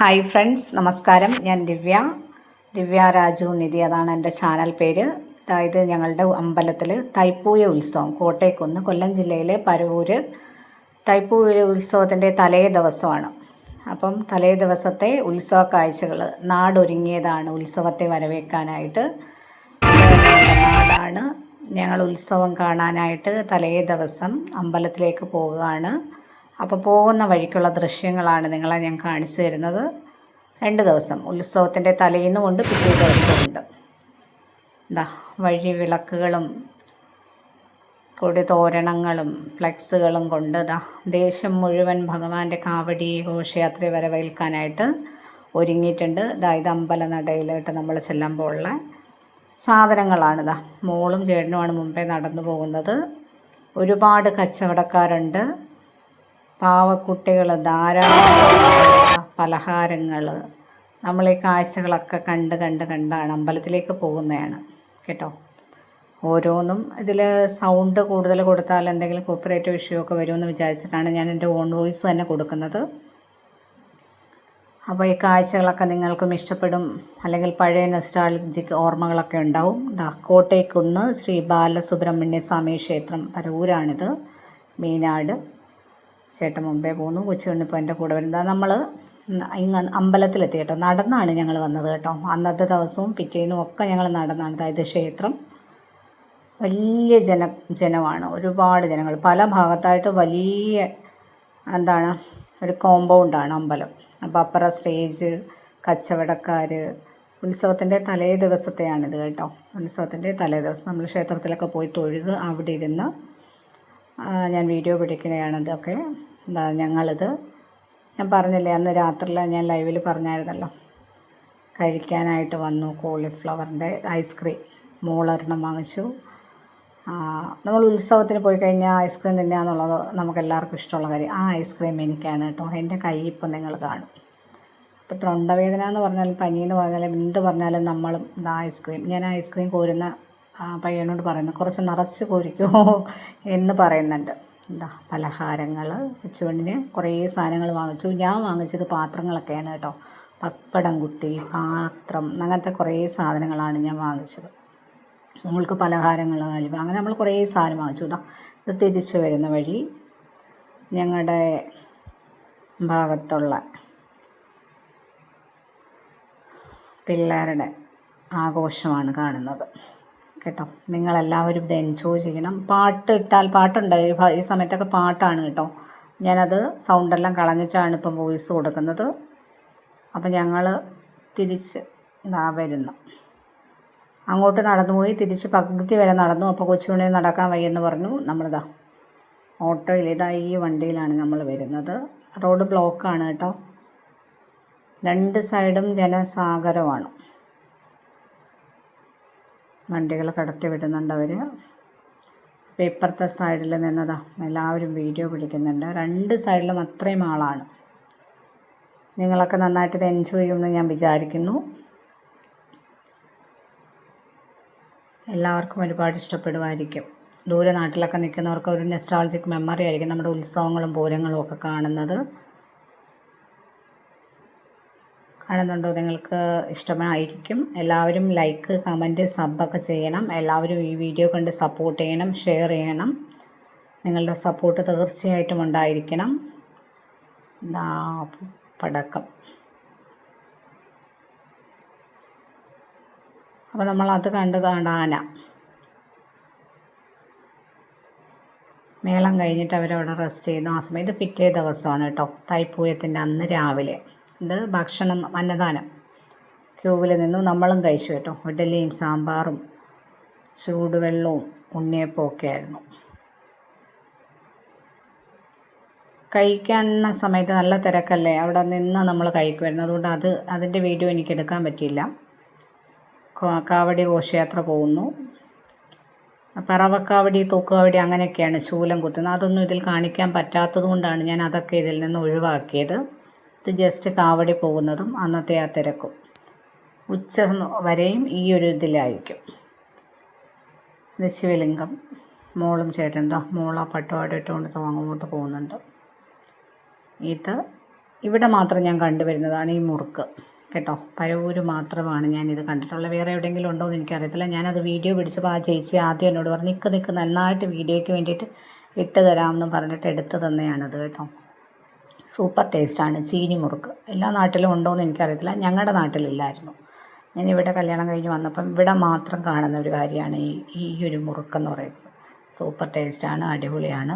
Hi friends നമസ്കാരം. ഞാൻ ദിവ്യ. ദിവ്യ രാജു നിധി അതാണ് എന്റെ ചാനൽ പേര്. അതായത് ഞങ്ങളുടെ അമ്പലത്തിൽ തൈപ്പൂയ ഉത്സവം കോട്ടയക്കുന്ന് കൊല്ലം ജില്ലയിലെ പരവൂര് തൈപ്പൂയ ഉത്സവത്തിന്റെ തലേ ദിവസമാണ്. അപ്പം തലേ ദിവസത്തെ ഉത്സവ കാഴ്ചകൾ നാടൊരുങ്ങിയതാണ് ഉത്സവത്തെ വരവേൽക്കാനായിട്ട്. നാടാണ് ഞങ്ങൾ ഉത്സവം കാണാനായിട്ട് തലേ ദിവസം അമ്പലത്തിലേക്ക് പോവുകയാണ്. അപ്പോൾ പോകുന്ന വഴിക്കുള്ള ദൃശ്യങ്ങളാണ് നിങ്ങളെ ഞാൻ കാണിച്ചു തരുന്നത്. രണ്ട് ദിവസം ഉത്സവത്തിന്റെ തലേന്നും ഉണ്ട് പിറ്റേ ദിവസമുണ്ട് എന്താ വഴി വിളക്കുകളും കൊടി തോരണങ്ങളും ഫ്ലെക്സുകളും കൊണ്ട് ദാ ദേശം മുഴുവൻ ഭഗവാന്റെ കാവടി ഘോഷയാത്ര വരവേൽക്കാനായിട്ട് ഒരുങ്ങിയിട്ടുണ്ട്. ദാ ഇത് അമ്പലനടയിലോട്ട് നമ്മൾ ചെല്ലുമ്പോൾ ഉള്ള സാധനങ്ങളാണ്. ഇതാ മോളും ചേട്ടനുമാണ് മുമ്പേ നടന്നു പോകുന്നത്. ഒരുപാട് കച്ചവടക്കാരുണ്ട്. പാവക്കുട്ടികൾ ധാരാളം പലഹാരങ്ങൾ നമ്മൾ ഈ കാഴ്ചകളൊക്കെ കണ്ട് കണ്ട് കണ്ടാണ് അമ്പലത്തിലേക്ക് പോകുന്നതാണ് കേട്ടോ? ഓരോന്നും ഇതിൽ സൗണ്ട് കൂടുതൽ കൊടുത്താൽ എന്തെങ്കിലും കോപ്പറേറ്റീവ് ഇഷ്യൂ ഒക്കെ വരുമെന്ന് വിചാരിച്ചിട്ടാണ് ഞാൻ എന്റെ ഓൺ വോയിസ് തന്നെ കൊടുക്കുന്നത്. അപ്പോൾ ഈ കാഴ്ചകളൊക്കെ നിങ്ങൾക്കും ഇഷ്ടപ്പെടും. അല്ലെങ്കിൽ പഴയ നെസ്റ്റാളജിക്ക് ഓർമ്മകളൊക്കെ ഉണ്ടാവും. കോട്ടയ്ക്കുന്ന് ശ്രീ ബാലസുബ്രഹ്മണ്യ സ്വാമി ക്ഷേത്രം പരവൂരാണിത് മീനാട് ചേട്ടൻ മുമ്പേ പോന്നു. കൊച്ചുകണ്ണിപ്പോൾ എന്റെ കൂടെ വരുന്നത് നമ്മൾ ഇങ്ങ് അമ്പലത്തിലെത്തി കേട്ടോ. നടന്നാണ് ഞങ്ങൾ വന്നത് കേട്ടോ. അന്നത്തെ ദിവസവും പിറ്റേന്നും ഒക്കെ ഞങ്ങൾ നടന്നാണ്. അതായത് ക്ഷേത്രം. വലിയ ജന ജനമാണ്. ഒരുപാട് ജനങ്ങൾ. പല ഭാഗത്തായിട്ട് വലിയ എന്താണ് ഒരു കോമ്പൗണ്ടാണ് അമ്പലം. അപ്പോൾ അപ്പുറ സ്റ്റേജ് കച്ചവടക്കാർ ഉത്സവത്തിന്റെ തലേ ദിവസത്തെയാണിത് കേട്ടോ. ഉത്സവത്തിന്റെ തലേ ദിവസം നമ്മൾ ക്ഷേത്രത്തിലൊക്കെ പോയി തൊഴുത് അവിടെ ഇരുന്ന് ഞാൻ വീഡിയോ പിടിക്കുകയാണ് ഇതൊക്കെ. എന്താ ഞങ്ങളിത്. ഞാൻ പറഞ്ഞില്ലേ അന്ന് രാത്രിയിൽ ഞാൻ ലൈവിൽ പറഞ്ഞായിരുന്നല്ലോ. കഴിക്കാനായിട്ട് വന്നു കോളിഫ്ലവറിന്റെ ഐസ്ക്രീം. മോളൊരെണ്ണം വാങ്ങിച്ചു. നമ്മൾ ഉത്സവത്തിന് പോയി കഴിഞ്ഞാൽ ഐസ്ക്രീം തിന്നുക എന്നുള്ളത് നമുക്ക് എല്ലാവർക്കും ഇഷ്ടമുള്ള കാര്യം. ആ ഐസ്ക്രീം എനിക്കാണ് കേട്ടോ. എന്റെ കൈ ഇപ്പം നിങ്ങൾ കാണും. ഇപ്പോൾ തൊണ്ടവേദന എന്ന് പറഞ്ഞാലും പനി എന്ന് പറഞ്ഞാലും എന്ത് പറഞ്ഞാലും നമ്മളും ഐസ്ക്രീം. ഞാൻ ഐസ്ക്രീം കോരുന്ന പയ്യനോട് പറയുന്നു കുറച്ച് നിറച്ച് പോരിക്കോ എന്ന് പറയുന്നുണ്ട്. എന്താ പലഹാരങ്ങൾ കൊച്ചുപെണ്ണിന് കുറേ സാധനങ്ങൾ വാങ്ങിച്ചു. ഞാൻ വാങ്ങിച്ചത് പാത്രങ്ങളൊക്കെയാണ് കേട്ടോ. പപ്പടം കുട്ടി പാത്രം അങ്ങനത്തെ കുറേ സാധനങ്ങളാണ് ഞാൻ വാങ്ങിച്ചത്. നമ്മൾക്ക് പലഹാരങ്ങൾ ഹലുവ അങ്ങനെ നമ്മൾ കുറേ സാധനം വാങ്ങിച്ചു. കേട്ടോ ഇത് തിരിച്ച് വരുന്ന വഴി ഞങ്ങളുടെ ഭാഗത്തുള്ള പിള്ളേരുടെ ആഘോഷമാണ് കാണുന്നത്. കേട്ടോ. നിങ്ങളെല്ലാവരും ഇത് എൻജോയ് ചെയ്യണം. പാട്ട് ഇട്ടാൽ പാട്ടുണ്ട്. ഈ സമയത്തൊക്കെ പാട്ടാണ് കേട്ടോ. ഞാനത് സൗണ്ടെല്ലാം കളഞ്ഞിട്ടാണ് ഇപ്പം വോയിസ് കൊടുക്കുന്നത്. അപ്പം ഞങ്ങൾ തിരിച്ച് ഇതാ വരുന്നു. അങ്ങോട്ട് നടന്നു പോയി. തിരിച്ച് പകുതി വരെ നടന്നു. അപ്പോൾ കൊച്ചുമണി നടക്കാൻ വയ്യെന്ന് പറഞ്ഞു. നമ്മളിതാ ഓട്ടോയിൽ ഇതാ ഈ വണ്ടിയിലാണ് നമ്മൾ വരുന്നത്. റോഡ് ബ്ലോക്കാണ് കേട്ടോ. രണ്ട് സൈഡും ജനസാഗരമാണ്. വണ്ടികൾ കടത്തി വിടുന്നുണ്ട് അവർ ഇപ്പുറത്തെ സൈഡിൽ നിന്നതാ എല്ലാവരും വീഡിയോ പിടിക്കുന്നുണ്ട്. രണ്ട് സൈഡിലും അത്രയും ആളാണ്. നിങ്ങളൊക്കെ നന്നായിട്ട് ഇത് എൻജോയ് ചെയ്യുമെന്ന് ഞാൻ വിചാരിക്കുന്നു. എല്ലാവർക്കും ഒരുപാട് ഇഷ്ടപ്പെടുമായിരിക്കും. ദൂരെ നാട്ടിലൊക്കെ നിൽക്കുന്നവർക്ക് ഒരു നെസ്ട്രാളജിക് മെമ്മറി ആയിരിക്കും നമ്മുടെ ഉത്സവങ്ങളും പൂരങ്ങളും ഒക്കെ കാണുന്നത്. കാണുന്നുണ്ടോ? നിങ്ങൾക്ക് ഇഷ്ടമായിരിക്കും. എല്ലാവരും ലൈക്ക് കമന്റ് സബൊക്കെ ചെയ്യണം. എല്ലാവരും ഈ വീഡിയോ കണ്ട് സപ്പോർട്ട് ചെയ്യണം ഷെയർ ചെയ്യണം. നിങ്ങളുടെ സപ്പോർട്ട് തീർച്ചയായിട്ടും ഉണ്ടായിരിക്കണം. പടക്കം. അപ്പോൾ നമ്മൾ അത് കണ്ടതാണ് ആന. മേളം കഴിഞ്ഞിട്ട് അവരവിടെ റെസ്റ്റ് ചെയ്യുന്നു. ആ സമയത്ത് പിറ്റേ ദിവസമാണ് കേട്ടോ. തൈപ്പൂയത്തിന്റെ അന്ന് രാവിലെ. ഇത് ഭക്ഷണം അന്നദാനം. ക്യൂവിൽ നിന്നും നമ്മളും കഴിച്ചു കേട്ടോ. ഇഡലിയും സാമ്പാറും ചൂടുവെള്ളവും ഉണ്ണിയപ്പവും ഒക്കെ ആയിരുന്നു. കഴിക്കുന്ന സമയത്ത് നല്ല തിരക്കല്ലേ? അവിടെ നിന്ന് നമ്മൾ കഴിക്കുമായിരുന്നു. അതുകൊണ്ട് അത് അതിന്റെ വീഡിയോ എനിക്ക് എടുക്കാൻ പറ്റിയില്ല. കാവടി ഘോഷയാത്ര പോകുന്നു. പറവക്കാവടി തൂക്കുകാവടി അങ്ങനെയൊക്കെയാണ് ശൂലം കുത്തുന്നത്. അതൊന്നും ഇതിൽ കാണിക്കാൻ പറ്റാത്തത് കൊണ്ടാണ് ഞാൻ അതൊക്കെ ഇതിൽ നിന്ന് ഒഴിവാക്കിയത്. ഇത് ജസ്റ്റ് കാവടി പോകുന്നതും അന്നത്തെ ആ തിരക്കും. ഉച്ച വരെയും ഈ ഒരു ഇതിലായിരിക്കും. ഇത് ശിവലിംഗം മോളും ചേട്ടൻ എന്താ മോള പട്ടുപാട് ഇട്ടുകൊണ്ട് അങ്ങോട്ട് പോകുന്നുണ്ട്. ഇത് ഇവിടെ മാത്രം ഞാൻ കണ്ടുവരുന്നതാണ് ഈ മുറുക്ക്. കേട്ടോ പരവൂര് മാത്രമാണ് ഞാനിത് കണ്ടിട്ടുള്ളത്. വേറെ എവിടെയെങ്കിലും ഉണ്ടോ എന്ന് എനിക്കറിയത്തില്ല. ഞാനത് വീഡിയോ പിടിച്ചപ്പോൾ ആ ചേച്ചി ആദ്യം എന്നോട് പറഞ്ഞു നിൽക്ക് നിൽക്ക് നന്നായിട്ട് വീഡിയോയ്ക്ക് വേണ്ടിയിട്ട് ഇട്ട് തരാമെന്ന് പറഞ്ഞിട്ട് എടുത്ത് തന്നെയാണത് കേട്ടോ. സൂപ്പർ ടേസ്റ്റാണ് ചീനി മുറുക്ക്. എല്ലാ നാട്ടിലും ഉണ്ടോ എന്ന് എനിക്കറിയത്തില്ല. ഞങ്ങളുടെ നാട്ടിലില്ലായിരുന്നു. ഞാനിവിടെ കല്യാണം കഴിഞ്ഞ് വന്നപ്പം ഇവിടെ മാത്രം കാണുന്ന ഒരു കാര്യമാണ് ഈ ഈ ഒരു മുറുക്കെന്ന് പറയുന്നത്. സൂപ്പർ ടേസ്റ്റാണ് അടിപൊളിയാണ്.